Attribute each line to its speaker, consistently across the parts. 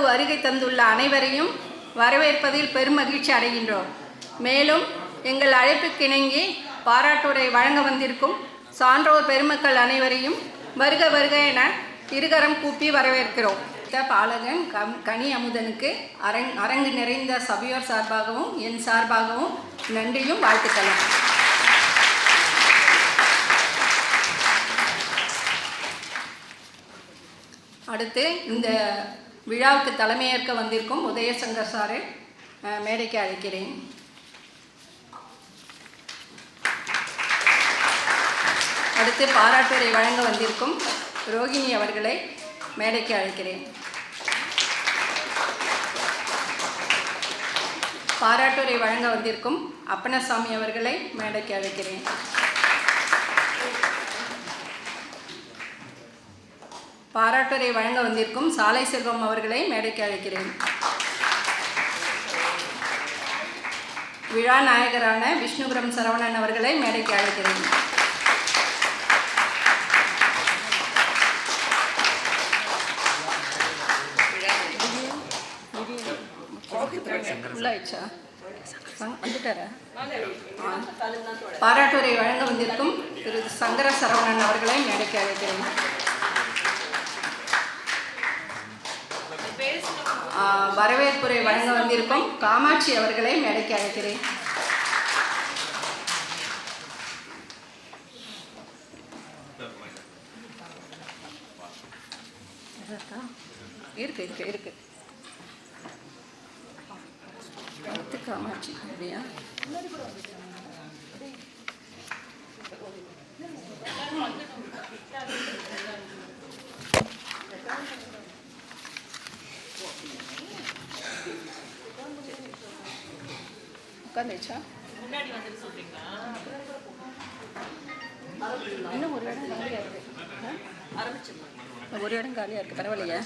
Speaker 1: விழாவுக்கு வருகை தந்துள்ள அனைவரையும் வரவேற்பதில் பெருமகிழ்ச்சி அடைகின்றோம். மேலும் எங்கள் அழைப்புக்கிணங்கி பாராட்டுரை வழங்க வந்திருக்கும் சான்றோர் பெருமக்கள் அனைவரையும் வருக வருக என இருகரம் கூப்பி வரவேற்கிறோம். பாலகன் கம் கனி அமுதனுக்கு அரங் அரங்கு நிறைந்த சபையோர் சார்பாகவும் என் சார்பாகவும் நன்றியும் வாழ்த்துக்கலாம் அடுத்து இந்த விழாவுக்கு தலைமையேற்க வந்திருக்கும் உதயசங்கர் சாரை மேடைக்கு அழைக்கிறேன். அடுத்து பாராட்டுரை வழங்க வந்திருக்கும் ரோகிணி அவர்களை மேடைக்கு அழைக்கிறேன். பாராட்டுரை வழங்க வந்திருக்கும் அப்பனசாமி அவர்களை மேடைக்கு அழைக்கிறேன். பாராட்டுரை வழங்க வந்திருக்கும் சாலை செல்வம் அவர்களை மேடைக்கு அழைக்கிறேன். விழா நாயகரான விஷ்ணுபுரம் சரவணன் அவர்களை மேடைக்கு அழைக்கிறேன். உள்ளாயிடுச்சா? வந்துட்டாரா? பாராட்டுரை வழங்க வந்திருக்கும் திரு சங்கர சரவணன் அவர்களை மேடைக்கு அழைக்கிறேன். வரவேற்புரை வழங்க வந்திருக்கும் காமாட்சி அவர்களை மேடைக்கு அழைக்கிறேன். இருக்கு இருக்கு இருக்கு. பத்து காமாட்சி அப்படியா? உட்காந்துச்சா இன்னும் ஒரு இடம் காலியாக இருக்கு. ஒரு இடம் காலியாக இருக்கு பரவாயில்லையா.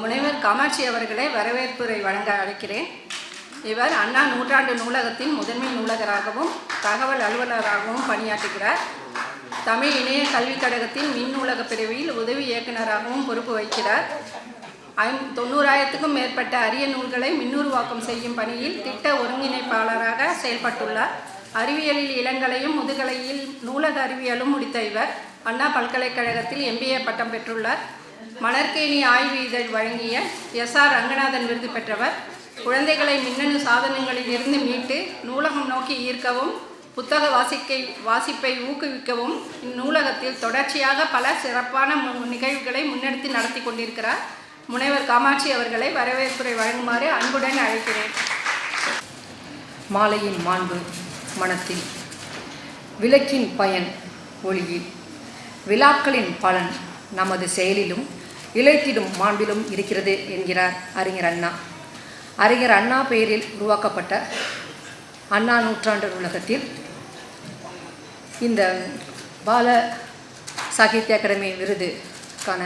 Speaker 1: முனைவர் காமாட்சி அவர்களை வரவேற்புரை வழங்க அழைக்கிறேன். இவர் அண்ணா நூற்றாண்டு நூலகத்தின் முதன்மை நூலகராகவும் தகவல் அலுவலராகவும் பணியாற்றுகிறார். தமிழ் இணைய கல்விக் கழகத்தின் மின் நூலக பிரிவில் உதவி இயக்குநராகவும் பொறுப்பு வகிக்கிறார். ஐம் தொண்ணூறாயிரத்துக்கும் மேற்பட்ட அரிய நூல்களை மின்னுருவாக்கம் செய்யும் பணியில் திட்ட ஒருங்கிணைப்பாளராக செயல்பட்டுள்ளார். அறிவியலில் இளங்கலையும் முதுகலையில் நூலக அறிவியலும் முடித்த இவர் அண்ணா பல்கலைக்கழகத்தில் எம்பிஏ பட்டம் பெற்றுள்ளார். மணற்கேணி ஆய்வு இதழ் வழங்கிய எஸ் ஆர் ரங்கநாதன் விருது பெற்றவர். குழந்தைகளை மின்னணு சாதனங்களில் இருந்து மீட்டு நூலகம் நோக்கி ஈர்க்கவும் புத்தக வாசிக்கை வாசிப்பை ஊக்குவிக்கவும் இந்நூலகத்தில் தொடர்ச்சியாக பல சிறப்பான மு- நிகழ்வுகளை முன்னெடுத்து நடத்தி கொண்டிருக்கிறார். முனைவர் காமாட்சி அவர்களை வரவேற்புரை வழங்குமாறு அன்புடன் அழைக்கிறேன்.
Speaker 2: மாலையின் மாண்பு மனத்தில் விளக்கின் பயன் ஒளியில் விழாக்களின் பலன் நமது செயலிலும் இழைத்திடும் மாண்பிலும் இருக்கிறது என்கிறார் அறிஞர் அண்ணா. அறிஞர் அண்ணா பெயரில் உருவாக்கப்பட்ட அண்ணா நூற்றாண்டு உலகத்தில் இந்த பால சாகித்ய அகாடமி விருதுக்கான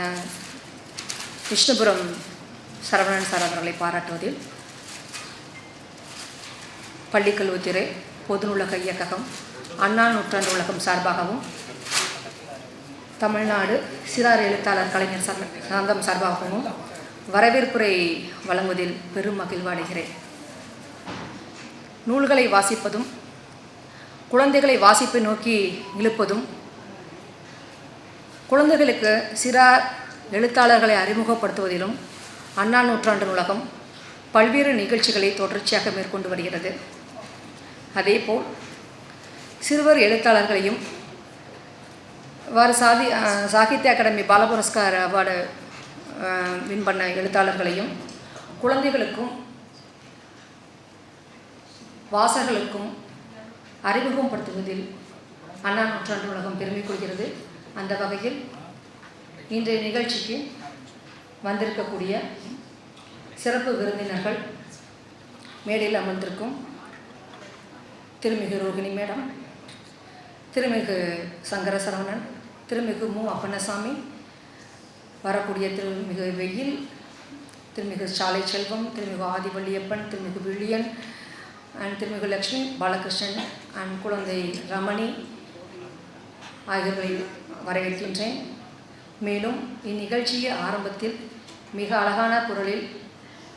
Speaker 2: விஷ்ணுபுரம் சரவணன் சார் அவர்களை பாராட்டுவதில் பள்ளிக்கல்வித்துறை பொது நூலக இயக்ககம் அண்ணா நூற்றாண்டு உலகம் சார்பாகவும் தமிழ்நாடு சிறார் எழுத்தாளர் கலைஞர் சங்கம் சார்பாகவும் வரவேற்புரை வழங்குவதில் பெரும் மகிழ்வு அடைகிறேன். நூல்களை வாசிப்பதும் குழந்தைகளை வாசிப்பை நோக்கி இழுப்பதும் குழந்தைகளுக்கு சிறார் எழுத்தாளர்களை அறிமுகப்படுத்துவதிலும் அண்ணா நூற்றாண்டு நூலகம் பல்வேறு நிகழ்ச்சிகளை தொடர்ச்சியாக மேற்கொண்டு வருகிறது. அதேபோல் சிறுவர் எழுத்தாளர்களையும் இவ்வாறு சாதி சாகித்ய அகாடமி பால புரஸ்கார் அவார்டு வின் பண்ண எழுத்தாளர்களையும் குழந்தைகளுக்கும் வாசகர்களுக்கும் அறிமுகப்படுத்துவதில் அண்ணா நூற்றாண்டு உலகம் பெருமை கொள்கிறது. அந்த வகையில் இன்றைய நிகழ்ச்சிக்கு வந்திருக்கக்கூடிய சிறப்பு விருந்தினர்கள் மேடையில் அமர்ந்திருக்கும் திருமிகு ரோகிணி மேடம் திருமிகு சங்கரசரவணன் திருமிகு மு. அப்பண்ணசாமி வரக்கூடிய திருமிகு வெயில் திருமிகு சாலை செல்வம் திருமிகு ஆதிவள்ளியப்பன் திருமிகு வில்லியன் அண்ட் திருமிகு லக்ஷ்மி பாலகிருஷ்ணன் அண்ட் குழந்தை ரமணி ஆகியோர்களை வரவேற்கின்றேன். மேலும் இந்நிகழ்ச்சியின் ஆரம்பத்தில் மிக அழகான குரலில்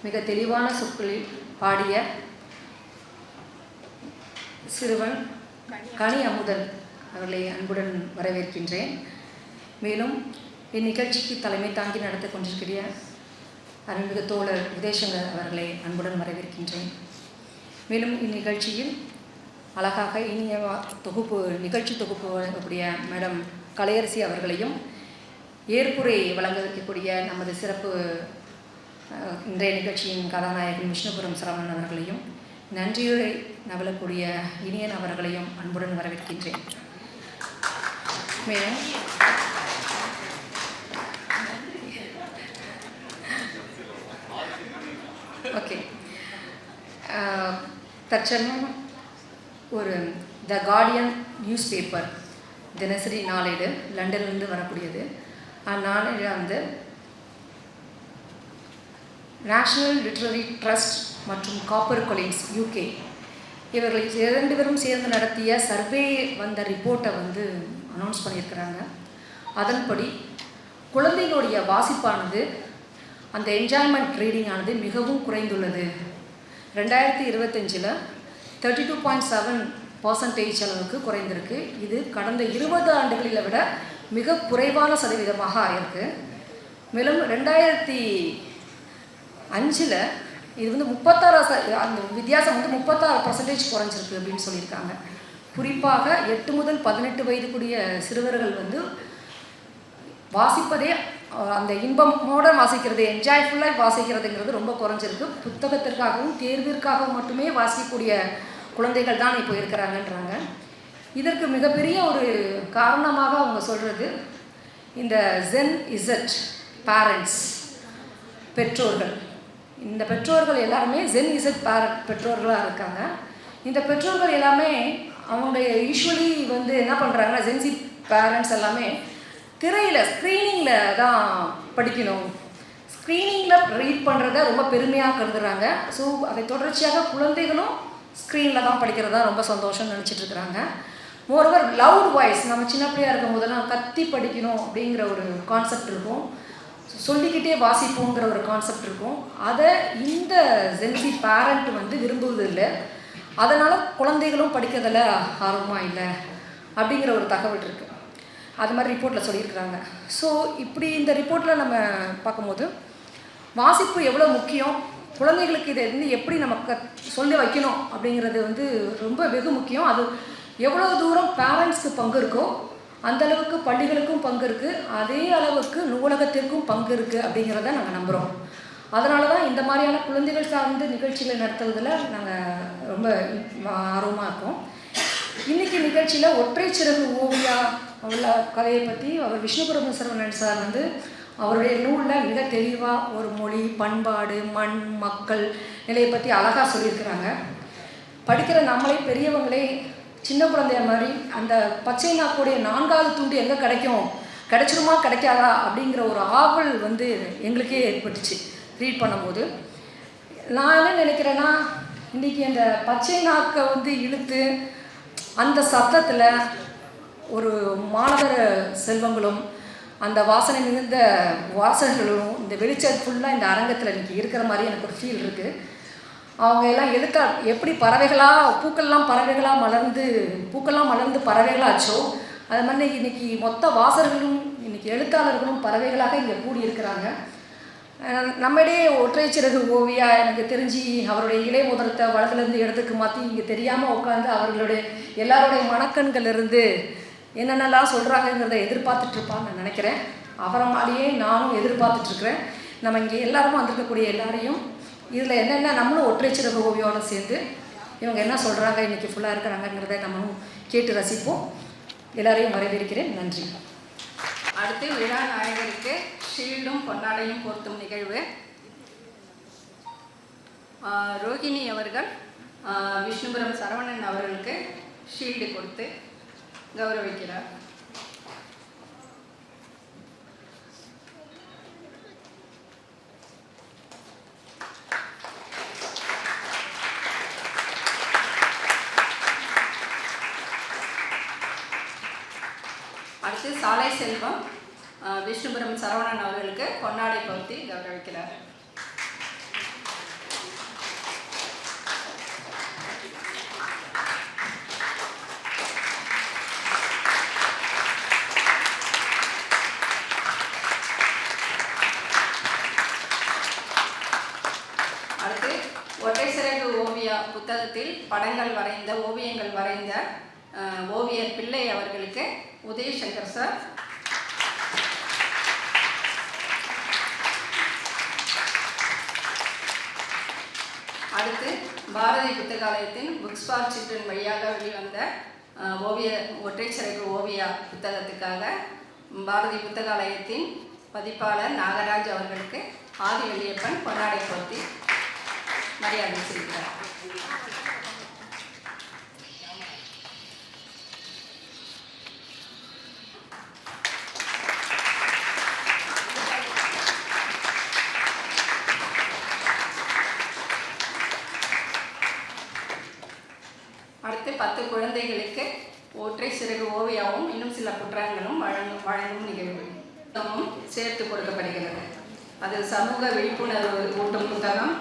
Speaker 2: மிக தெளிவான சொற்களில் பாடிய சிறுவன் கனி அமுதன் அவர்களை அன்புடன் வரவேற்கின்றேன். மேலும் இந்நிகழ்ச்சிக்கு தலைமை தாங்கி நடத்த கொண்டிருக்கிற அருள்மிகு தோழர் விதேசங்கர் அவர்களை அன்புடன் வரவேற்கின்றேன். மேலும் இந்நிகழ்ச்சியில் அழகாக இனிய தொகுப்பு நிகழ்ச்சி தொகுப்பு வழங்கக்கூடிய மேடம் கலையரசி அவர்களையும் ஏற்புரை வழங்க வைக்கக்கூடிய நமது சிறப்பு இன்றைய நிகழ்ச்சியின் கதாநாயகன் விஷ்ணுபுரம் சரவணன் அவர்களையும் நன்றியுரை நவலக்கூடிய இனியன் அவர்களையும் அன்புடன் வரவேற்கின்றேன். மேலும் ஓகே. தற்சமயம் ஒரு த கார்டியன் நியூஸ் பேப்பர் தினசரி நாளேடு லண்டன்லேருந்து வரக்கூடியது. அந்நாளில் வந்து நேஷனல் லிட்ரரி ட்ரஸ்ட் மற்றும் காப்பர் கொலின்ஸ் யூகே இவர்கள் இரண்டு பேரும் சேர்ந்து நடத்திய சர்வே வந்த ரிப்போர்ட்டை வந்து அனௌன்ஸ் பண்ணியிருக்கிறாங்க. அதன்படி குழந்தைகளுடைய வாசிப்பானது அந்த என்ஜாய்மெண்ட் ரீடிங் ஆனது மிகவும் குறைந்துள்ளது. ரெண்டாயிரத்தி இருபத்தஞ்சில் thirty two point seven percentage அளவுக்கு குறைந்திருக்கு. இது கடந்த இருபது ஆண்டுகளில் விட மிக குறைவான சதவீதமாக ஆயிருக்கு. மேலும் ரெண்டாயிரத்தி அஞ்சில் இது வந்து முப்பத்தாறு ச அந்த வித்தியாசம் வந்து முப்பத்தாறு பர்சன்டேஜ் குறைஞ்சிருக்கு அப்படின்னு சொல்லியிருக்காங்க. குறிப்பாக எட்டு முதல் பதினெட்டு வயதுக்குரிய சிறுவர்கள் வந்து வாசிப்பதே அந்த இன்பமோட வாசிக்கிறது என்ஜாய்ஃபுல்லாக வாசிக்கிறதுங்கிறது ரொம்ப குறைஞ்சிருக்கு. புத்தகத்திற்காகவும் தேர்விற்காகவும் மட்டுமே வாசிக்கக்கூடிய குழந்தைகள் தான் இப்போ இருக்கிறாங்கன்றாங்க. இதற்கு மிகப்பெரிய ஒரு காரணமாக அவங்க சொல்கிறது இந்த ஜென் இசட் பேரண்ட்ஸ் பெற்றோர்கள். இந்த பெற்றோர்கள் எல்லாருமே ஜென் இசட் பேர பெற்றோர்களாக இருக்காங்க. இந்த பெற்றோர்கள் எல்லாமே அவங்க யூஸ்வலி வந்து என்ன பண்ணுறாங்கன்னா ஜென்சி பேரண்ட்ஸ் எல்லாமே திரையில் ஸ்க்ரீனிங்கில் தான் படிக்கணும். ஸ்க்ரீனிங்கில் ரீட் பண்ணுறத ரொம்ப பெருமையாக கருதுறாங்க. ஸோ அதை தொடர்ச்சியாக குழந்தைகளும் ஸ்க்ரீனில் தான் படிக்கிறதா ரொம்ப சந்தோஷம்னு நினச்சிட்டு இருக்கிறாங்க. மோரோவர் லவுட் வாய்ஸ் நம்ம சின்ன பிள்ளையா இருக்கும் போதெல்லாம் கத்தி படிக்கணும் அப்படிங்கிற ஒரு கான்செப்ட் இருக்கும். சொல்லிக்கிட்டே வாசிப்போங்கிற ஒரு கான்செப்ட் இருக்கும். அதை இந்த ஜென்சி பேரண்ட் வந்து விரும்புவது இல்லை அதனால் குழந்தைகளும் படிக்கிறதில் ஆர்வமாக இல்லை அப்படிங்கிற ஒரு தகவல் இருக்குது அது மாதிரி ரிப்போர்ட்டில் சொல்லியிருக்கிறாங்க. ஸோ இப்படி இந்த ரிப்போர்ட்டில் நம்ம பார்க்கும்போது வாசிப்பு எவ்வளோ முக்கியம்? குழந்தைகளுக்கு இதை வந்து எப்படி நம்ம க சொல்லி வைக்கணும் அப்படிங்கிறது வந்து ரொம்ப வெகு முக்கியம். அது எவ்வளோ தூரம் பேரண்ட்ஸ்க்கு பங்கு இருக்கோ அந்த அளவுக்கு பள்ளிகளுக்கும் பங்கு இருக்குது அதே அளவுக்கு நூலகத்திற்கும் பங்கு இருக்குது அப்படிங்கிறத நாங்கள் நம்புகிறோம் அதனால தான் இந்த மாதிரியான குழந்தைகள் சார்ந்த நிகழ்ச்சிகளை நடத்துவதில் நாங்கள் ரொம்ப ஆர்வமாக இருக்கோம். இன்னைக்கு நிகழ்ச்சியில் ஒற்றை சிறகு ஓவியா உள்ள கதையை பற்றி அவர் விஷ்ணுபுரம் சரவணன் சார் வந்து அவருடைய நூலில் மிக தெளிவாக ஒரு மொழி பண்பாடு மண் மக்கள் நிலையை பற்றி அழகாக சொல்லியிருக்கிறாங்க. படிக்கிற நம்மளே பெரியவங்களே சின்ன குழந்தைய மாதிரி அந்த பச்சை நாக்குடைய நான்காவது துண்டு எங்கே கிடைக்கும்? கிடைச்சிருமா கிடைக்காதா? அப்படிங்கிற ஒரு ஆவல் வந்து எங்களுக்கே ஏற்பட்டுச்சு. ரீட் பண்ணும்போது. நான் என்ன நினைக்கிறேன்னா இன்றைக்கி அந்த பச்சை நாக்கை வந்து இழுத்து அந்த சத்தத்தில் ஒரு மாணவர் செல்வங்களும் அந்த வாசனை மிகுந்த வாசகர்களும் இந்த வெளிச்சம் ஃபுல்லாக இந்த அரங்கத்தில் இன்றைக்கி இருக்கிற மாதிரி எனக்கு ஒரு ஃபீல் இருக்குது அவங்க எல்லாம் எழுத்தா எப்படி பறவைகளாக பூக்கள்லாம் பறவைகளாக மலர்ந்து பூக்கள்லாம் மலர்ந்து பறவைகளாச்சோ அது மாதிரி இன்னைக்கு மொத்த வாசகர்களும் இன்னைக்கு எழுத்தாளர்களும் பறவைகளாக இங்கே கூடியிருக்கிறாங்க. அஹ் நம்மிடையே ஒற்றை சிறகு ஓவியா எனக்கு தெரிஞ்சு அவருடைய இலை முதலத்தை வலதுலேருந்து இடத்துக்கு மாற்றி இங்கே தெரியாமல் உட்காந்து அவர்களுடைய எல்லாருடைய மனக்கண்களிலிருந்து என்னென்னலாம் சொல்கிறாங்கங்கிறத எதிர்பார்த்துட்ருப்பான்னு நான் நினைக்கிறேன். அவரை மாதிரியே நானும் எதிர்பார்த்துட்ருக்குறேன். நம்ம இங்கே எல்லாருமே வந்திருக்கக்கூடிய எல்லாரையும் இதில் என்னென்ன நம்மளும் ஒற்றை ஓவியோடு சேர்ந்து இவங்க என்ன சொல்கிறாங்க இன்றைக்கி ஃபுல்லாக இருக்கிறாங்கங்கிறத நம்மளும் கேட்டு ரசிப்போம். எல்லாரையும் வரவேற்கிறேன். நன்றி.
Speaker 1: அடுத்து விழா நாயகருக்கு ஷீல்டும் பொன்னாடையும் பொருத்தும் நிகழ்வு. ரோகிணி அவர்கள் விஷ்ணுபுரம் சரவணன் அவர்களுக்கு ஷீல்டு கொடுத்து கௌரவிக்கிறார் அடுத்து சாலை செல்வம் விஷ்ணுபுரம் சரவணன் அவர்களுக்கு பொன்னாடை பகுதி கௌரவிக்கிறார். அடுத்து ஒற்றை சிறகு ஓவியா புத்தகத்தில் படங்கள் வரைந்த ஓவியங்கள் வரைந்த ஓவியர் பிள்ளை அவர்களுக்கு உதயசங்கர் சார். அடுத்து பாரதி புத்தகாலயத்தின் புக்ஸ் ஃபார் சில்ட்ரன் வழியாக வெளிவந்த ஓவிய ஒற்றை ஓவியா புத்தகத்துக்காக பாரதி புத்தகாலயத்தின் பதிப்பாளர் நாகராஜ் அவர்களுக்கு ஆதி வெளியப்பன் பொன்னாடை போர்த்தி மரியாதை செய்கிறார் குழந்தைகளுக்கு ஒற்றை சிறகு ஓவியாவும் இன்னும் சில குற்றங்களும் வழங்கும் வழங்கும் நிகழ்வு. சேர்த்து கொடுக்கப்படுகிறது. அது சமூக விழிப்புணர்வு ஊட்டும் புத்தகம்.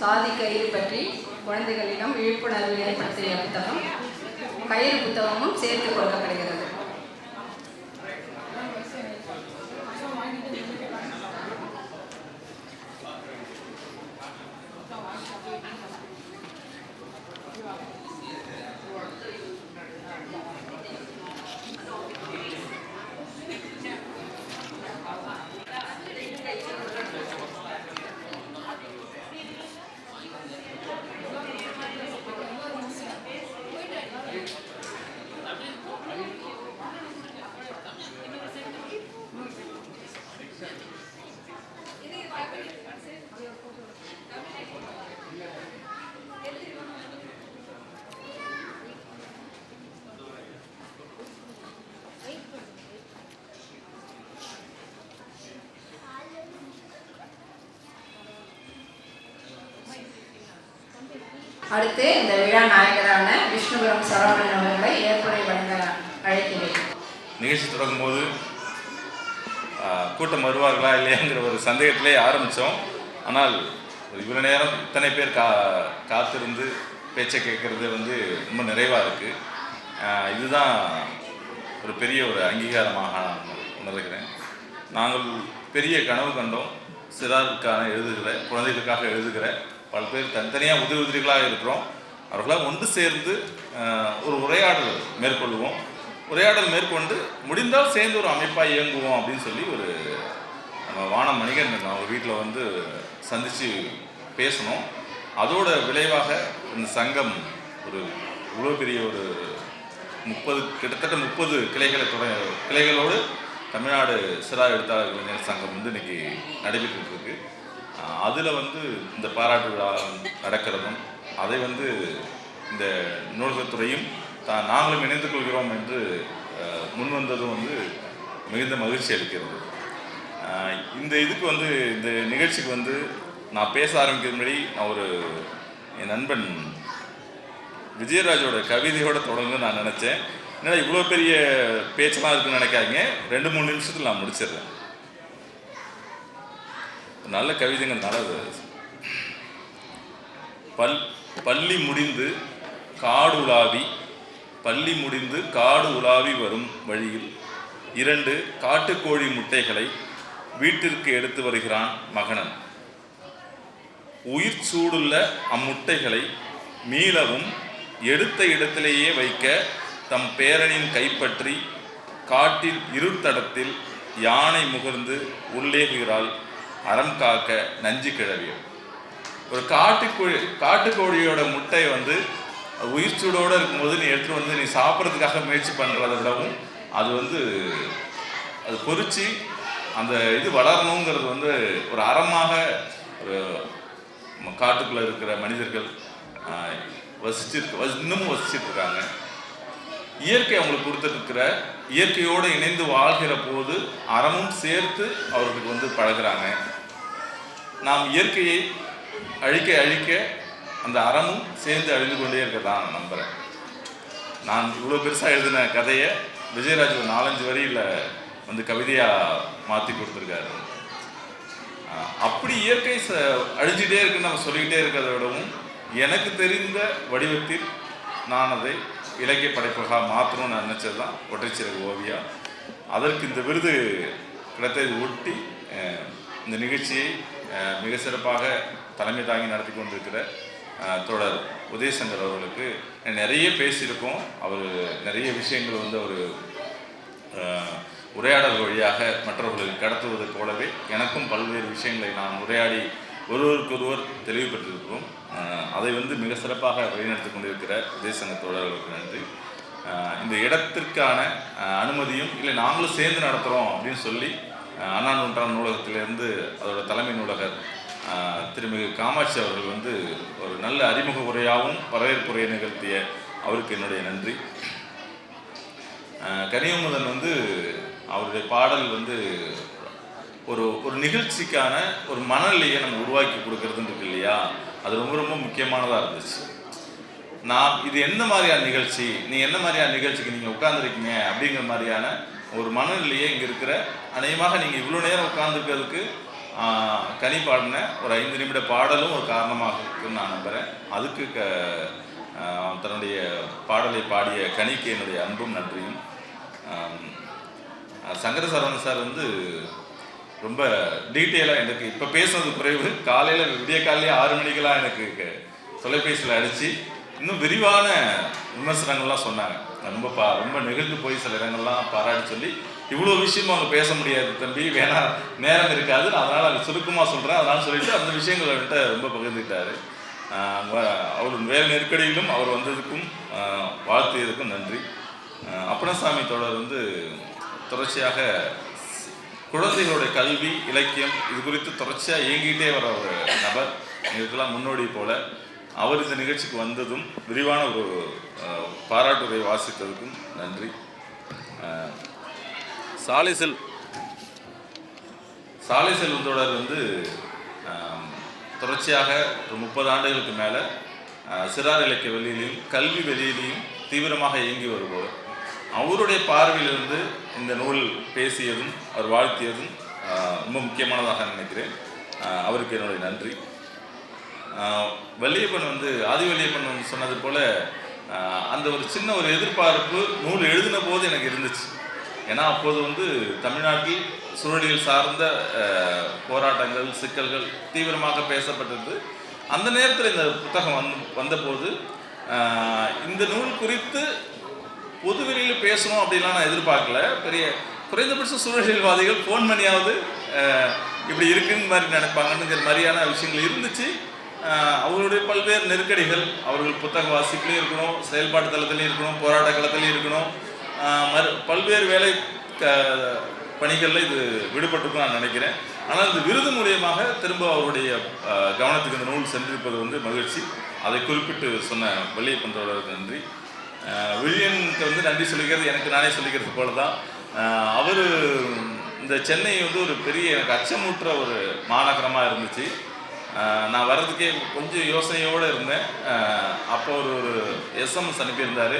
Speaker 1: சாதி கயிறு பற்றி குழந்தைகளிடம் விழிப்புணர்வு ஏற்படுத்திய புத்தகம். கயிறு புத்தகமும் சேர்த்து கொடுக்கப்படுகிறது. அடுத்து இந்த விழா நாயகரான விஷ்ணுபுரம் சரவணன் அவர்களை ஏற்புரை வழங்க அழைக்கிறேன்.
Speaker 3: நிகழ்ச்சி தொடங்கும்போது போது கூட்டம் வருவார்களா இல்லையாங்கிற ஒரு சந்தேகத்திலே ஆரம்பித்தோம். ஆனால் இவ்வளோ நேரம் இத்தனை பேர் கா காத்திருந்து பேச்சை கேட்குறது வந்து ரொம்ப நிறைவாக இருக்குது இதுதான் ஒரு பெரிய ஒரு அங்கீகாரமாக நான் உணர்கிறேன். நாங்கள் பெரிய கனவு கண்டோம். சிறாருக்கான எழுதுகிற குழந்தைகளுக்காக எழுதுகிற பல பேர் தனித்தனியாக உதவி உதவிகளாக இருக்கிறோம். அவர்களாக ஒன்று சேர்ந்து ஒரு உரையாடல் மேற்கொள்வோம். உரையாடல் மேற்கொண்டு முடிந்தால் சேர்ந்து ஒரு அமைப்பாக இயங்குவோம் அப்படின்னு சொல்லி ஒரு நம்ம வான மணிகன் அவங்க வீட்டில் வந்து சந்தித்து பேசணும். அதோட விளைவாக இந்த சங்கம் ஒரு இவ்வளோ பெரிய ஒரு முப்பது கிட்டத்தட்ட முப்பது கிளைகளை தொட கிளைகளோடு தமிழ்நாடு சிறா எழுத்தாளர் இளைஞர் சங்கம் வந்து இன்னைக்கு நடைபெற்று இருக்கு. அதில் வந்து இந்த பாராட்டு விழா நடக்கிறதும் அதை வந்து இந்த நூலகத்துறையும் தான் நாங்களும் இணைந்து கொள்கிறோம் என்று முன் வந்ததும் வந்து மிகுந்த மகிழ்ச்சி அளிக்கிறது. இந்த இதுக்கு வந்து இந்த நிகழ்ச்சிக்கு வந்து நான் பேச ஆரம்பிக்கிறது முன்னாடி நான் ஒரு என் நண்பன் விஜயராஜோட கவிதையோட தொடங்க நான் நினச்சேன். என்னடா இவ்வளோ பெரிய பேச்செல்லாம் இருக்குன்னு நினைக்காதீங்க. ரெண்டு மூணு நிமிஷத்தில் நான் முடிச்சிடுறேன். நல்ல கவிதைகள் நல்லது பல் பள்ளி முடிந்து காடு உலாவி பள்ளி முடிந்து காடு உலாவி வரும் வழியில் இரண்டு காட்டுக்கோழி முட்டைகளை வீட்டிற்கு எடுத்து வருகிறான் மகனன். உயிர் சூடுள்ள அம்முட்டைகளை மீளவும் எடுத்த இடத்திலேயே வைக்க தம் பேரனின் கைப்பற்றி காட்டில் இருட்டடத்தில் யானை முகர்ந்து உள்ளேகுகிறாள் அறம் காக்க நஞ்சு கிழவியும் ஒரு காட்டுக்கோழி காட்டுக்கோழியோட முட்டை வந்து உயிர் சூடோடு இருக்கும்போது நீ எடுத்து வந்து நீ சாப்பிட்றதுக்காக முயற்சி பண்ணுறதை விடவும் அது வந்து அது பொறிச்சு அந்த இது வளரணுங்கிறது வந்து ஒரு அறமாக ஒரு காட்டுக்குள்ளே இருக்கிற மனிதர்கள் வசிச்சிருக்க வசி இன்னமும் வசிச்சிட்டு இருக்காங்க இயற்கை அவங்களுக்கு கொடுத்துருக்கிற இயற்கையோடு இணைந்து வாழ்கிற போது அறமும் சேர்த்து அவர்களுக்கு வந்து பழகுறாங்க. நாம் இயற்கையை அழிக்க அழிக்க அந்த அறமும் சேர்ந்து அழிந்து கொண்டே இருக்கிறதா நான் நம்புகிறேன் நான் இவ்வளோ பெருசாக எழுதின கதையை விஜயராஜ் ஒரு நாலஞ்சு வரியில் வந்து கவிதையாக மாற்றி கொடுத்துருக்காரு. அப்படி இயற்கை ச அழிஞ்சிட்டே இருக்குன்னு நம்ம சொல்லிக்கிட்டே இருக்கிறத விடவும் எனக்கு தெரிந்த வடிவத்தில் நான் அதை இலக்கிய படைப்பாக மாற்றணும்னு நினச்சது தான் ஒற்றைச்சிறகு ஓவியா. அதற்கு இந்த விருது கிடைத்ததை ஒட்டி இந்த நிகழ்ச்சியை மிக சிறப்பாக தலைமை தாங்கி நடத்தி கொண்டிருக்கிற தொடர் உதயசங்கர் அவர்களுக்கு நிறைய பேசியிருக்கோம். அவர் நிறைய விஷயங்கள் வந்து அவர் உரையாடல் வழியாக மற்றவர்களுக்கு கடத்துவது போலவே எனக்கும் பல்வேறு விஷயங்களை நான் உரையாடி ஒருவருக்கொருவர் தெளிவு பெற்றிருக்கிறோம். அதை வந்து மிக சிறப்பாக வழிநடத்தி கொண்டிருக்கிற தேசங்க தோழர்களுக்கு நன்றி. இந்த இடத்திற்கான அனுமதியும் இல்லை நாங்களும் சேர்ந்து நடத்துகிறோம் அப்படின்னு சொல்லி அண்ணா நூற்றாண்டு நூலகத்திலேருந்து அதோட தலைமை நூலகர் திருமிகு காமாட்சி அவர்கள் வந்து ஒரு நல்ல அறிமுக உரையாகவும் வரவேற்புரையை நிகழ்த்திய அவருக்கு என்னுடைய நன்றி. கனியமுதன் வந்து அவருடைய பாடல் வந்து ஒரு ஒரு நிகழ்ச்சிக்கான ஒரு மனநிலையை நம்ம உருவாக்கி கொடுக்கறதுன்னு இருக்கு இல்லையா? அது ரொம்ப ரொம்ப முக்கியமானதாக இருந்துச்சு. நான் இது என்ன மாதிரியான நிகழ்ச்சி? நீ என்ன மாதிரியான நிகழ்ச்சிக்கு நீங்கள் உட்காந்துருக்கீங்க அப்படிங்கிற மாதிரியான ஒரு மனநிலையே இங்கே இருக்கிற அநேகமாக நீங்கள் இவ்வளோ நேரம் உட்காந்துருக்கிறதுக்கு கனி பாடின ஒரு ஐந்து நிமிட பாடலும் ஒரு காரணமாக இருக்குன்னு நான் நம்புகிறேன் அதுக்கு க தன்னுடைய பாடலை பாடிய கனிக்கு என்னுடைய அன்பும் நன்றியும். சங்கரசரவன் சங்கர சரவணன் சார் வந்து ரொம்ப டீட்டெயிலாக எனக்கு இப்போ பேசுனது குறைவு. காலையில் விடிய காலையிலே ஆறு மணிக்கெல்லாம் எனக்கு க- தொலைபேசியில் அடித்து இன்னும் விரிவான விமர்சனங்கள்லாம் சொன்னாங்க. ரொம்ப பா ரொம்ப நெகிழ்ந்து போய் சில இடங்கள்லாம் பாராட்டி சொல்லி இவ்வளோ விஷயம் அவங்க பேச முடியாது தம்பி வேணா நேரம் இருக்காது நான் அதனால் அது சுருக்கமாக சொல்கிறேன் அதனால் சொல்லிட்டு அந்த விஷயங்களை வந்துட்டு ரொம்ப பகிர்ந்துக்கிட்டாரு. அவர் வேறு நெருக்கடியிலும் அவர் வந்ததுக்கும் வாழ்த்தியதுக்கும் நன்றி. அப்பனசாமி தொடர் வந்து தொடர்ச்சியாக குழந்தைகளுடைய கல்வி இலக்கியம் இது குறித்து தொடர்ச்சியாக இயங்கிட்டே வர ஒரு நபர். இதுக்கெல்லாம் முன்னோடி போல. அவர் இந்த நிகழ்ச்சிக்கு வந்ததும் விரிவான ஒரு பாராட்டுரை வாசித்ததுக்கும் நன்றி. சாலை செல் சாலை செல்வம் தொடர் வந்து தொடர்ச்சியாக ஒரு முப்பது ஆண்டுகளுக்கு மேலே சிறார் இலக்கிய வெளியிலையும் கல்வி வெளியிலையும் தீவிரமாக இயங்கி வருபவர். அவருடைய பார்வையிலிருந்து இந்த நூல் பேசியதும் அவர் வாழ்த்தியதும் ரொம்ப முக்கியமானதாக நினைக்கிறேன். அவருக்கு என்னுடைய நன்றி. ஆஹ் வள்ளியப்பன் வந்து ஆதி வள்ளியப்பன் வந்து சொன்னது போல் அந்த ஒரு சின்ன ஒரு எதிர்பார்ப்பு நூல் எழுதின போது எனக்கு இருந்துச்சு. ஏன்னா அப்போது வந்து தமிழ்நாட்டில் சூழலியல் சார்ந்த போராட்டங்கள் சிக்கல்கள் தீவிரமாக பேசப்பட்டது. அந்த நேரத்தில் இந்த புத்தகம் வந் வந்தபோது இந்த நூல் குறித்து பொதுவெளியில் பேசணும் அப்படின்லாம் நான் எதிர்பார்க்கல. பெரிய குறைந்தபட்ச சூழலியல்வாதிகள் ஃபோன் பண்ணியாவது இப்படி இருக்குன்னு மாதிரி நினைப்பாங்கன்னுங்கிற மாதிரியான விஷயங்கள் இருந்துச்சு. அவருடைய பல்வேறு நெருக்கடிகள் அவர்கள் புத்தக வாசிப்புலையும் இருக்கணும் செயல்பாட்டு தளத்துலையும் இருக்கணும் போராட்ட களத்துலையும் இருக்கணும். மறு பல்வேறு வேலை க பணிகளில் இது விடுபட்டிருக்கும் நான் நினைக்கிறேன். ஆனால் இந்த விருது மூலியமாக திரும்ப அவருடைய கவனத்துக்கு இந்த நூல் சென்றிருப்பது வந்து மகிழ்ச்சி. அதை குறிப்பிட்டு சொன்ன வள்ளியப்பன் தோழருக்கு நன்றி. வில்லியனுக்கு வந்து நன்றி சொல்லிக்கிறது எனக்கு நானே சொல்லிக்கிறது போல தான் அவர் இந்த சென்னை வந்து ஒரு பெரிய எனக்கு அச்சமூற்ற ஒரு மாநகரமாக இருந்துச்சு. நான் வர்றதுக்கே கொஞ்சம் யோசனையோடு இருந்தேன். அப்போ ஒரு ஒரு எஸ்எம்எஸ் அனுப்பியிருந்தார்.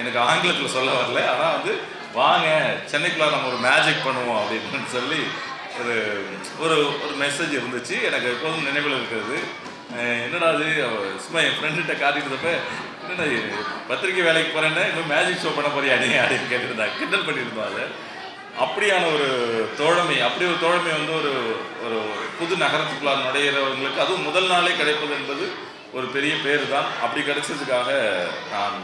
Speaker 3: எனக்கு ஆங்கிலத்தில் சொல்ல வரல. ஆனால் வந்து வாங்க சென்னைக்குள்ள நம்ம ஒரு மேஜிக் பண்ணுவோம் அப்படின்னு சொல்லி ஒரு ஒரு ஒரு மெசேஜ் இருந்துச்சு. எனக்கு எப்போதும் நினைவில் இருக்கிறது. என்னடா அது சும்மா என் ஃப்ரெண்டுகிட்ட காட்டிட்டு என்னடா பத்திரிக்கை வேலைக்கு போகிறேன்னா இன்னும் மேஜிக் ஷோ பண்ண போறியா நீ? அப்படின்னு கேட்டிருந்தா கிண்டல் பண்ணியிருந்தோம் அதை அப்படியான ஒரு தோழமை அப்படி ஒரு தோழமை வந்து ஒரு ஒரு புது நகரத்துக்குள்ளார் நுழையிறவங்களுக்கு அதுவும் முதல் நாளே கிடைப்பது என்பது ஒரு பெரிய பேர் தான் அப்படி கிடைச்சதுக்காக நான்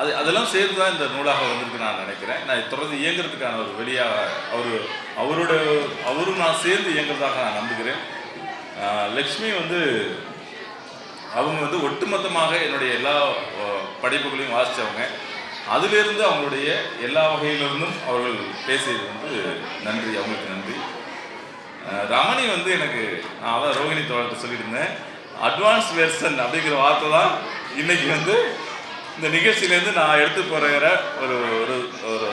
Speaker 3: அது அதெல்லாம் சேர்த்து தான் இந்த நூலாக வந்திருக்கு நான் நினைக்கிறேன். நான் தொடர்ந்து இயங்குறதுக்கான ஒரு வெளியாக அவர் அவரோட அவரும் நான் சேர்ந்து இயங்குறதாக நான் நம்புகிறேன். லக்ஷ்மி வந்து அவங்க வந்து ஒட்டுமொத்தமாக என்னுடைய எல்லா படைப்புகளையும் வாசித்தவங்க அதிலிருந்து அவங்களுடைய எல்லா வகையிலிருந்தும் அவர்கள் பேசியது வந்து நன்றி அவங்களுக்கு நன்றி. ரமணி வந்து எனக்கு நான் அதான் ரோகிணி தோழர்கிட்ட சொல்லியிருந்தேன் அட்வான்ஸ் வெர்சன் அப்படிங்கிற வார்த்தை தான் இன்னைக்கு வந்து இந்த நிகழ்ச்சியிலேருந்து நான் எடுத்து போகிற ஒரு ஒரு ஒரு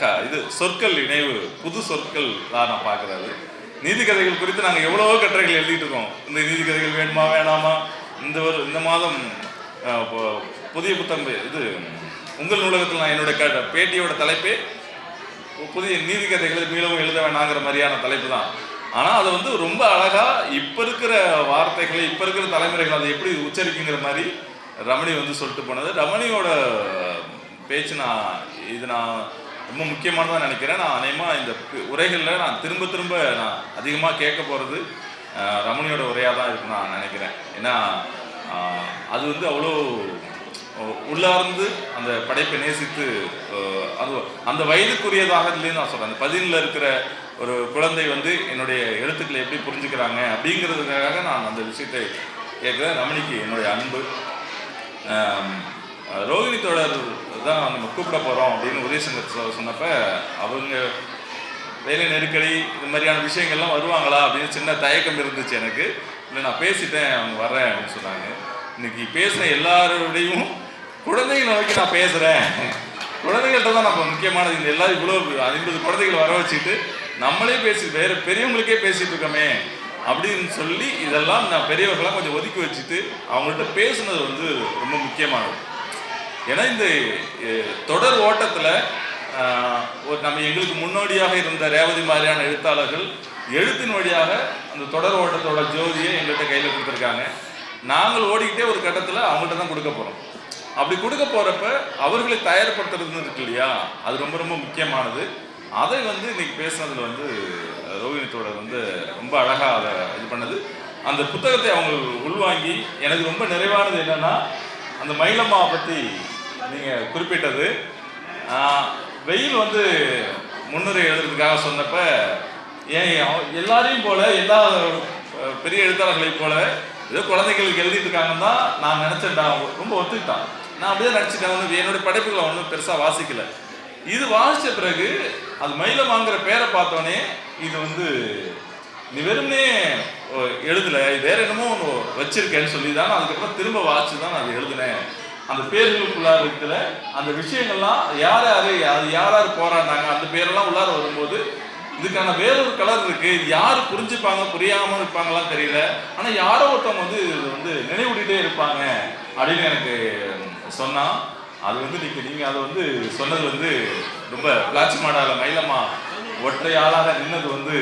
Speaker 3: க இது சொற்கள் இணைவு புது சொற்கள் தான் நான் பார்க்குறது நீதி கதைகள் குறித்து நாங்கள் எவ்வளவோ கட்டுரைகள் எழுதிட்டு இருக்கோம். இந்த நீதி கதைகள் வேணுமா வேணாமா? இந்த ஒரு இந்த மாதம் புதிய புத்தகம் இது உங்கள் நூலகத்தில் நான் என்னோட பேட்டியோட தலைப்பே புதிய நீதி கதைகளை மீளவும் எழுத வேணாங்கிற மாதிரியான தலைப்பு தான். ஆனால் அதை வந்து ரொம்ப அழகாக இப்போ இருக்கிற வார்த்தைகளை இப்போ இருக்கிற தலைமுறைகள் அதை எப்படி உச்சரிக்குங்கிற மாதிரி ரமணி வந்து சொல்லிட்டு போனது. ரமணியோட பேச்சு நான் இது நான் ரொம்ப முக்கியமானதாக நினைக்கிறேன். நான் அநேகமாக இந்த உரைகளில் நான் திரும்ப திரும்ப நான் அதிகமாக கேட்க போகிறது ரமணியோட உரையாக தான் இருக்குன்னு நான் நினைக்கிறேன். ஏன்னா அது வந்து அவ்வளோ உள்ளார்ந்து அந்த படைப்பை நேசித்து அது அந்த வயதுக்குரியதாக இல்லைன்னு நான் சொல்கிறேன் அந்த பதினில் இருக்கிற ஒரு குழந்தை வந்து என்னுடைய எழுத்துக்களை எப்படி புரிஞ்சுக்கிறாங்க அப்படிங்கிறதுக்காக நான் அந்த விஷயத்தை கேட்குறேன். ரமணிக்கு என்னுடைய அன்பு. ரோஹிணி ரோகிணி தான் நம்ம கூப்பிட போகிறோம் அப்படின்னு உதயசங்கர் சொ- சொன்னப்ப அவங்க வேலை நெருக்கடி இந்த மாதிரியான விஷயங்கள்லாம் வருவாங்களா அப்படின்னு சின்ன தயக்கம் இருந்துச்சு எனக்கு. இல்லை நான் பேசிட்டேன் அவங்க வர்றேன் அப்படின்னு சொன்னாங்க. இன்னைக்கு பேசின எல்லாரோடையும் குழந்தைகளை நோக்கி நான் பேசுகிறேன் குழந்தைகள்கிட்ட தான் நம்ம முக்கியமானது. இந்த எல்லாரும் இவ்வளோ ஐம்பது குழந்தைகள் வர வச்சுட்டு நம்மளே பேசி வேற பெரியவங்களுக்கே பேசிட்டு இருக்கோமே அப்படின்னு சொல்லி இதெல்லாம் நான் பெரியவர்களாம் கொஞ்சம் ஒதுக்கி வச்சுட்டு அவங்கள்ட்ட பேசுனது வந்து ரொம்ப முக்கியமானது. ஏன்னா இந்த தொடர் ஓட்டத்தில் ஒரு நம்ம எங்களுக்கு முன்னோடியாக இருந்த ரேவதி மாதிரியான எழுத்தாளர்கள் எழுத்தின் வழியாக அந்த தொடர் ஓட்டத்தோட ஜோதியை எங்கள்கிட்ட கையில் கொடுத்துருக்காங்க. நாங்கள் ஓடிக்கிட்டே ஒரு கட்டத்தில் அவங்கள்ட்ட தான் கொடுக்க போகிறோம் அப்படி கொடுக்க போகிறப்ப அவர்களை தயார்படுத்துறதுன்னு இருக்கு இல்லையா? அது ரொம்ப ரொம்ப முக்கியமானது. அதை வந்து இன்னைக்கு பேசுனதுல வந்து அஹ், வந்து ரொம்ப அழகாக அதை இது பண்ணது. அந்த புத்தகத்தை அவங்க உள்வாங்கி எனக்கு ரொம்ப நிறைவானது என்னன்னா அந்த மயிலம்மாவை பற்றி நீங்கள் குறிப்பிட்டது. வெயில் வந்து முன்னுரை எழுதுறதுக்காக சொன்னப்ப ஏன் அவ- எல்லாரையும் போல எல்லா பெரிய எழுத்தாளர்களையும் போல ஏதோ குழந்தைகளுக்கு எழுதிட்டு இருக்காங்கன்னு தான் நான் நினச்சேன்டா. ரொம்ப ஒத்துக்கிட்டான். நான் அப்படியே நடிச்சுட்டேன். வந்து என்னுடைய படைப்புகளை ஒன்றும் பெருசாக வாசிக்கல. இது வாசித்த பிறகு அது மயிலமாங்கிற பேரை பார்த்தோன்னே இது வந்து நீ வெறுமனே ஓ, வேற என்னமோ ஒன்று வச்சிருக்கேன்னு சொல்லி தான் அதுக்கப்புறம் திரும்ப வாசித்து தான் நான் அதை எழுதினேன். அந்த பேர்களுக்குள்ளார இருக்கிற அந்த விஷயங்கள்லாம் யார் யார் அது யார் யார் போராடினாங்க அந்த பேரெல்லாம் உள்ளார வரும்போது இதுக்கான வேறொரு கலர் இருக்கு. இது யார் புரிஞ்சுப்பாங்க புரியாமல் இருப்பாங்களாம் தெரியல. ஆனால் யாரோ ஒருத்தவங்க வந்து இது வந்து நினைவுடிட்டே இருப்பாங்க அப்படின்னு எனக்கு சொன்னால் அது வந்து நீங்கள் நீங்கள் அதை வந்து சொன்னது வந்து ரொம்ப பிளாச்சி மாடால மயிலம்மா ஒற்றை ஆளாக நின்னது வந்து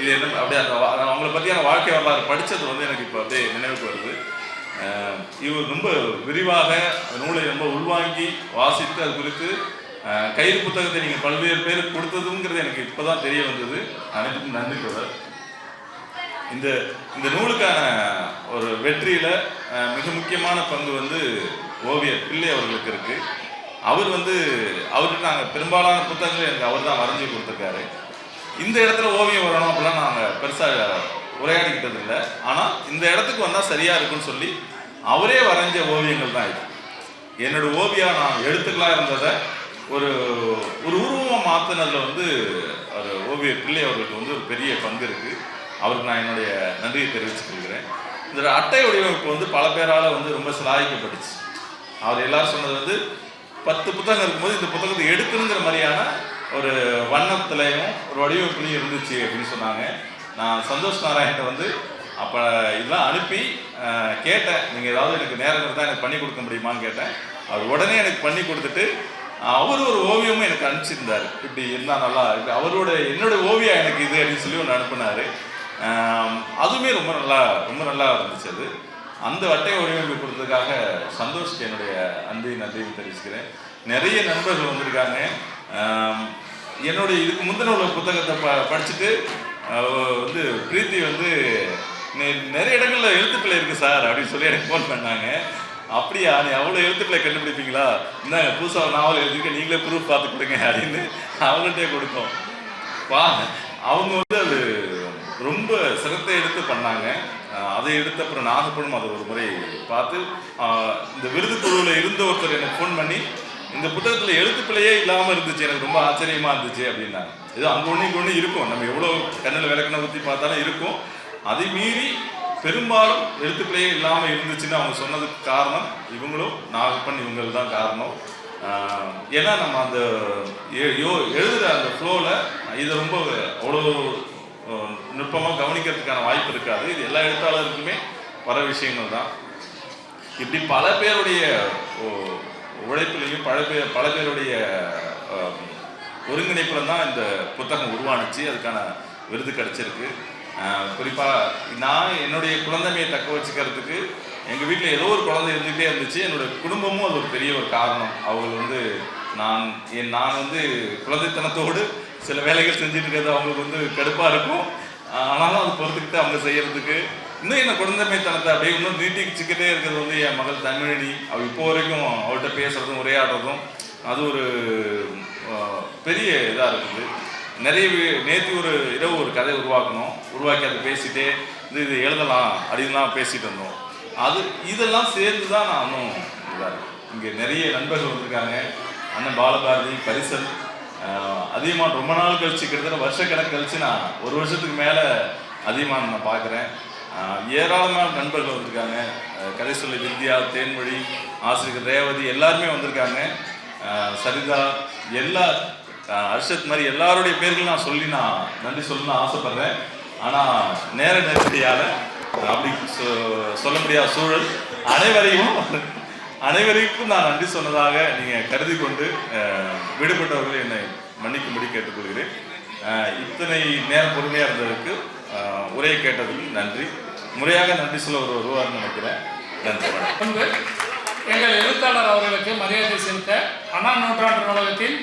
Speaker 3: இது என்ன அப்படியே அந்த அவங்கள பற்றியான வாழ்க்கை வரலாறு படித்தது வந்து எனக்கு இப்போ அப்படியே நினைவுக்கு வருது. இவர் ரொம்ப விரிவாக அந்த நூலை ரொம்ப உள்வாங்கி வாசித்து அது குறித்து கயிறு புத்தகத்தை நீங்கள் பல்வேறு பேருக்கு கொடுத்ததுங்கிறது எனக்கு இப்போ தான் தெரிய வந்தது. அனைத்துக்கும் நன்றி தொடர் இந்த இந்த நூலுக்கான ஒரு வெற்றியில் மிக முக்கியமான பங்கு வந்து ஓவியர் பிள்ளை அவர்களுக்கு இருக்குது அவர் வந்து அவருக்கு நாங்கள் பெரும்பாலான புத்தகங்கள் எனக்கு அவர் தான் வரைஞ்சி கொடுத்துருக்காரு. இந்த இடத்துல ஓவியம் வரணும் அப்படிலாம் நாங்கள் பெருசாக உரையாடிக்கிட்டது இல்லை. ஆனால் இந்த இடத்துக்கு வந்தால் சரியாக இருக்கும்னு சொல்லி அவரே வரைஞ்ச ஓவியங்கள் தான் இது. என்னோட ஓவியா நான் எழுத்துக்களாக இருந்ததை ஒரு ஒரு உருவமாக மாற்றினதில் வந்து ஒரு ஓவியர் பிள்ளை அவர்களுக்கு வந்து ஒரு பெரிய பங்கு இருக்குது அவருக்கு நான் என்னுடைய நன்றியை தெரிவித்துக் கொள்கிறேன். இந்த அட்டை வடிவமைப்பு வந்து பல பேரால் வந்து ரொம்ப சிலாயிக்கப்பட்டுச்சு. அவர் எல்லாரும் சொன்னது வந்து பத்து புத்தகம் இருக்கும்போது இந்த புத்தகத்தை எடுக்கணுங்கிற மாதிரியான ஒரு வண்ணத்துலையும் ஒரு வடிவமைப்புலையும் இருந்துச்சு அப்படின்னு சொன்னாங்க. நான் சந்தோஷ் நாராயண்கிட்ட வந்து அப்போ இதெல்லாம் அனுப்பி கேட்டேன். நீங்கள் ஏதாவது எனக்கு நேரம் இருந்தால் எனக்கு பண்ணி கொடுக்க முடியுமான்னு கேட்டேன். அவர் உடனே எனக்கு பண்ணி கொடுத்துட்டு அவர் ஒரு ஓவியமும் எனக்கு அனுப்பிச்சிருந்தார். இப்படி இருந்தால் நல்லா இருக்கு. அவரோட என்னோட ஓவியம் எனக்கு இது அப்படின்னு சொல்லி ஒன்று அனுப்புனார். அதுவுமே ரொம்ப நல்லா ரொம்ப நல்லா இருந்துச்சு அது. அந்த வட்டையை வடிவமைப்பு கொடுத்ததுக்காக சந்தோஷ்க்கு என்னுடைய அன்பையும் நன்றியும் தெரிவிச்சுக்கிறேன். நிறைய நண்பர்கள் வந்திருக்காங்க. என்னுடைய இதுக்கு முந்தின உள்ள புத்தகத்தை ப படிச்சுட்டு வந்து பிரீத்தி வந்து நிறைய இடங்களில் எழுத்துப்பிள்ளை இருக்குது சார் அப்படின்னு சொல்லி எனக்கு ஃபோன் பண்ணாங்க. அப்படியா நீ அவ்வளோ எழுத்துக்களை கண்டுபிடிப்பீங்களா? இந்தாங்க புதுசாக நாவல் எழுதிருக்க நீங்களே ப்ரூஃப் பார்த்து கொடுங்க அப்படின்னு அவங்கள்ட்டே கொடுத்தோம். வா அவங்க வந்து அது ரொம்ப சிரத்தை எடுத்து பண்ணாங்க. அதை எடுத்து அப்புறம் நாகப்பழம் அதை ஒரு முறை பார்த்து இந்த விருது குழுவில் இருந்த ஒருத்தர் எனக்கு ஃபோன் பண்ணி இந்த புத்தகத்தில் எழுத்துப்பிழையே இல்லாமல் இருந்துச்சு எனக்கு ரொம்ப ஆச்சரியமாக இருந்துச்சு அப்படின்னாங்க இது அங்கே ஒன்று இங்கே ஒன்று இருக்கும். நம்ம எவ்வளோ கண்ணில் விளக்கணை ஊற்றி பார்த்தாலும் இருக்கும். அதை மீறி பெரும்பாலும் எழுத்துப்பிள்ளையே இல்லாமல் இருந்துச்சுன்னு அவங்க சொன்னதுக்கு காரணம் இவங்களும் நாகப்பன் இவங்கள் தான் காரணம் ஏன்னா நம்ம அந்த யோ எழுதுகிற அந்த ஃப்ளோவில் இதை ரொம்ப அவ்வளோ நுட்பமாக கவனிக்கிறதுக்கான வாய்ப்பு இருக்காது. இது எல்லா எழுத்தாளருக்குமே வர விஷயங்கள் தான். இப்படி பல பேருடைய ஓ, உழைப்புலையும் பல பேர் பல பேருடைய அஹ், ஒருங்கிணைப்புல தான் இந்த புத்தகம் உருவானுச்சு. அதுக்கான விருது கிடைச்சிருக்கு. குறிப்பாக நான் என்னுடைய குழந்தைமையை தக்க வச்சுக்கிறதுக்கு எங்கள் வீட்டில் ஏதோ ஒரு குழந்தை இருந்துகிட்டே இருந்துச்சு. என்னோட குடும்பமும் அது ஒரு பெரிய ஒரு காரணம். அவங்க வந்து நான் என் நான் வந்து குழந்தைத்தனத்தோடு சில வேலைகள் செஞ்சுட்டு இருக்கிறது அவங்களுக்கு வந்து கடுப்பாக இருக்கும். ஆனாலும் அது பொறுத்துக்கிட்டு அவங்க செய்யறதுக்கு இன்னும் என்ன குழந்தைமைத்தனத்தை அப்படியே இன்னும் நீட்டிச்சுக்கிட்டே இருக்கிறது வந்து என் மகள் தமிழினி அவள் இப்போ வரைக்கும் அவள்கிட்ட பேசுறதும் உரையாடுறதும் அது ஒரு பெரிய இதாக இருக்குது. நிறைய நேற்று ஒரு இரவு ஒரு கதை உருவாக்கணும். உருவாக்கி அதை பேசிட்டே இது இது எழுதலாம் அப்படின்லாம் பேசிட்டு இருந்தோம். அது இதெல்லாம் சேர்ந்து தான் நான் இன்னும் இதாக இங்கே நிறைய நண்பர்கள் வந்திருக்காங்க. அண்ணன் பாலபாரதி பரிசல் அதியமான் அதிகமாக ரொம்ப நாள் கழிச்சு கிட்டத்தட்ட வருஷக்கணக்கு கழிச்சு நான் ஒரு வருஷத்துக்கு மேலே அதிகமாக நான் பார்க்குறேன். ஏராளமான நண்பர்கள் வந்திருக்காங்க. கதை சொல்லி வித்யா தேன்மொழி ஆசிரியர் ரேவதி எல்லாருமே வந்திருக்காங்க. சரிதா எல்லா அர்ஷத் மாதிரி எல்லாருடைய பேர்களும் நான் சொல்லி நான் நன்றி சொல்லணும்னு ஆசைப்பட்றேன். ஆனால் நேர நெருக்கடியால் அப்படி சொ- சொல்ல முடியாத சூழல் அனைவரையும் அனைவருக்கும் நான் நன்றி சொன்னதாக நீங்கள் கருதி கொண்டு விடுபட்டவர்கள் என்னை மன்னிக்கும்படி கேட்டுக்கொள்கிறேன். இத்தனை நேரம் பொறுமையாக இருந்ததற்கு உரையை கேட்டதுக்கு நன்றி. முறையாக நன்றி சொல்ல ஒரு வருவார்னு நினைக்கிறேன். நன்றி
Speaker 4: எங்கள் எழுத்தாளர் அவர்களுக்கு மரியாதை செலுத்த அண்ணா நூற்றாண்டு நூலகத்தின்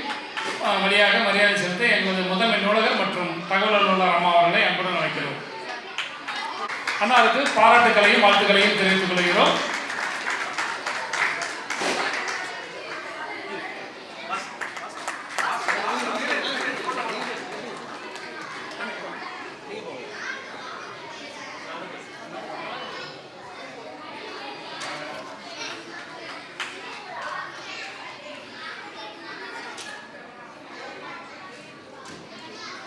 Speaker 4: வழியாக மரியாதை செலுத்த எங்களது முதன்மை நூலகர் மற்றும் தகவல் அலுவலர் அம்மா அவர்களை அன்புடன் அழைக்கிறோம். அண்ணாவுக்கு பாராட்டுகளையும் வாழ்த்துக்களையும் தெரிவித்துக் கொள்கிறோம்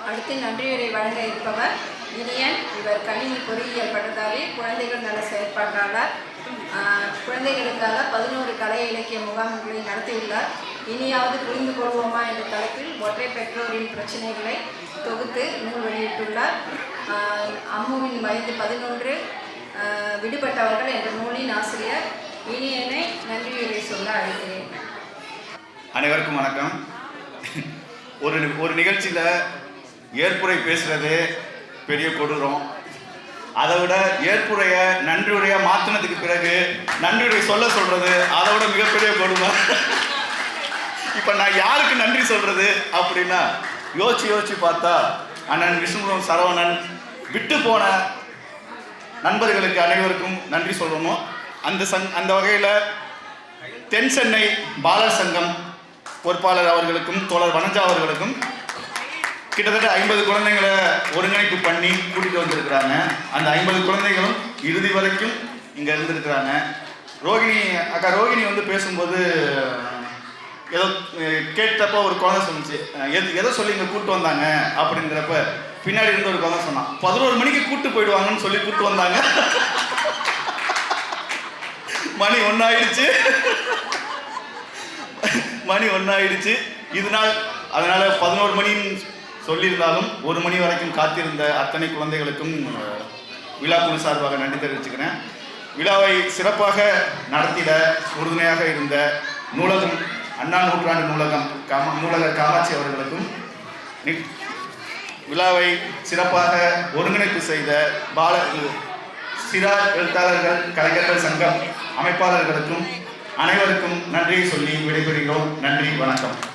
Speaker 1: அடுத்து நன்றியுரை வழங்க இருப்பவர் இனியன் இவர் கணினி பொறியியல் பட்டதாரி குழந்தைகள் நல செயற்பாட்டாளர் ஆஹ், குழந்தைகளுக்காக பதினோரு கலை இலக்கிய முகாம்களை நடத்தியுள்ளார் இனியாவது புரிந்து கொள்வோமா என்ற தலைப்பில் ஒற்றை பெற்றோரின் பிரச்சனைகளை தொகுத்து நூல் வெளியிட்டுள்ளார் ஆஹ், அம்முவின் வயது பதினொன்று ஆஹ், விடுபட்டவர்கள் என்ற நூலின் ஆசிரியர் இனியனை நன்றியுரை சொல்ல அழைக்கிறேன்
Speaker 5: அனைவருக்கும் வணக்கம் ஒரு ஒரு நிகழ்ச்சியில் ஏற்புரை பேசுறது பெரிய கொடூரம். அதை விட ஏற்புரைய நன்றியுடைய மாற்றினதுக்கு பிறகு நன்றியுடைய சொல்ல சொல்றது அதை விட மிகப்பெரிய கொடுமை. இப்போ நான் யாருக்கு நன்றி சொல்றது அப்படின்னா யோசிச்சு யோசிச்சு பார்த்தா அண்ணன் விஷ்ணுபுரம் சரவணன் விட்டு போன நண்பர்களுக்கு அனைவருக்கும் நன்றி சொல்லணும். அந்த சங் அந்த வகையில் தென் சென்னை பாலர் சங்கம் பொறுப்பாளர் அவர்களுக்கும் தோழர் வனஜா அவர்களுக்கும் கிட்டத்தட்ட ஐம்பது குழந்தைங்களை ஒருங்கிணைப்பு பண்ணி கூட்டிகிட்டு வந்திருக்கிறாங்க. அந்த ஐம்பது குழந்தைகளும் இறுதி வரைக்கும் இங்கே இருந்திருக்கிறாங்க. ரோகிணி அக்கா ரோகிணி வந்து பேசும்போது ஏதோ கேட்டப்போ ஒரு குழந்தை சொன்னுச்சு. எது எதை சொல்லி இங்கே கூப்பிட்டு வந்தாங்க அப்படிங்கிறப்ப பின்னாடி இருந்து ஒரு குழந்தை சொன்னான். பதினோரு மணிக்கு கூப்பிட்டு போயிடுவாங்கன்னு சொல்லி கூப்பிட்டு வந்தாங்க. மணி ஒன்றாயிடுச்சு மணி ஒன்றாயிடுச்சு இதனால் அதனால் பதினோரு மணின்னு சொல்லியிருந்தாலும் ஒரு மணி வரைக்கும் காத்திருந்த அத்தனை குழந்தைகளுக்கும் விழா குழு சார்பாக நன்றி தெரிவிச்சுக்கிறேன். விழாவை சிறப்பாக நடத்திட உறுதுணையாக இருந்த நூலகம் அண்ணா நூற்றாண்டு நூலகம் காம நூலகர் காமாட்சி அவர்களுக்கும் விழாவை சிறப்பாக ஒருங்கிணைப்பு செய்த பால சிறா எழுத்தாளர்கள் கலைஞர்கள் சங்கம் அமைப்பாளர்களுக்கும் அனைவருக்கும் நன்றியை சொல்லி விடைபெறுகிறோம். நன்றி வணக்கம்.